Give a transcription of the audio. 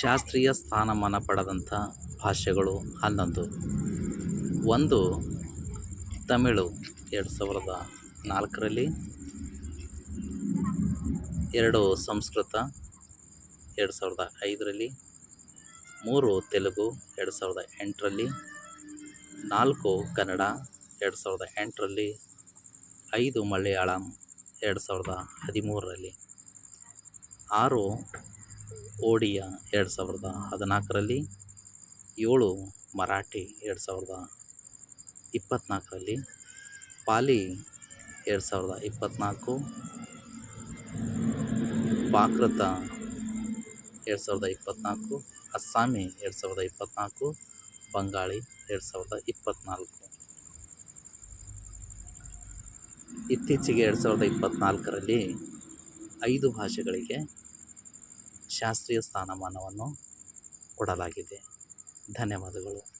ಶಾಸ್ತ್ರೀಯ ಸ್ಥಾನಮಾನ ಪಡೆದಂಥ ಭಾಷೆಗಳು ಹನ್ನೊಂದು. ಒಂದು, ತಮಿಳು, ಎರಡು ಸಾವಿರದ ನಾಲ್ಕರಲ್ಲಿ. ಎರಡು, ಸಂಸ್ಕೃತ, ಎರಡು ಸಾವಿರದ ಐದರಲ್ಲಿ. ಮೂರು, ತೆಲುಗು, ಎರಡು ಸಾವಿರದ ಎಂಟರಲ್ಲಿ. ನಾಲ್ಕು, ಕನ್ನಡ, ಎರಡು ಸಾವಿರದ ಎಂಟರಲ್ಲಿ. ಐದು, ಮಲಯಾಳಂ, ಎರಡು ಸಾವಿರದ ಹದಿಮೂರರಲ್ಲಿ. ಆರು ಓಡಿಯಾ ಎರಡು ಸಾವಿರದ ಹದಿನಾಲ್ಕರಲ್ಲಿ ಏಳು ಮರಾಠಿ ಎರಡು ಸಾವಿರದ ಇಪ್ಪತ್ತ್ನಾಲ್ಕರಲ್ಲಿ ಪಾಲಿ ಎರಡು ಸಾವಿರದ ಇಪ್ಪತ್ತ್ನಾಲ್ಕು ಪಾಕೃತ ಎರಡು ಸಾವಿರದ ಇಪ್ಪತ್ತ್ನಾಲ್ಕು ಅಸ್ಸಾಮಿ ಎರಡು ಸಾವಿರದ ಇಪ್ಪತ್ತ್ನಾಲ್ಕು ಬಂಗಾಳಿ ಎರಡು ಸಾವಿರದ ಇಪ್ಪತ್ತ್ನಾಲ್ಕು ಇತ್ತೀಚೆಗೆ ಎರಡು ಸಾವಿರದ ಇಪ್ಪತ್ತ್ನಾಲ್ಕರಲ್ಲಿ ಐದು ಭಾಷೆಗಳಿಗೆ ಶಾಸ್ತ್ರೀಯ ಸ್ಥಾನಮಾನವನ್ನು ಕೊಡಲಾಗಿದೆ. ಧನ್ಯವಾದಗಳು.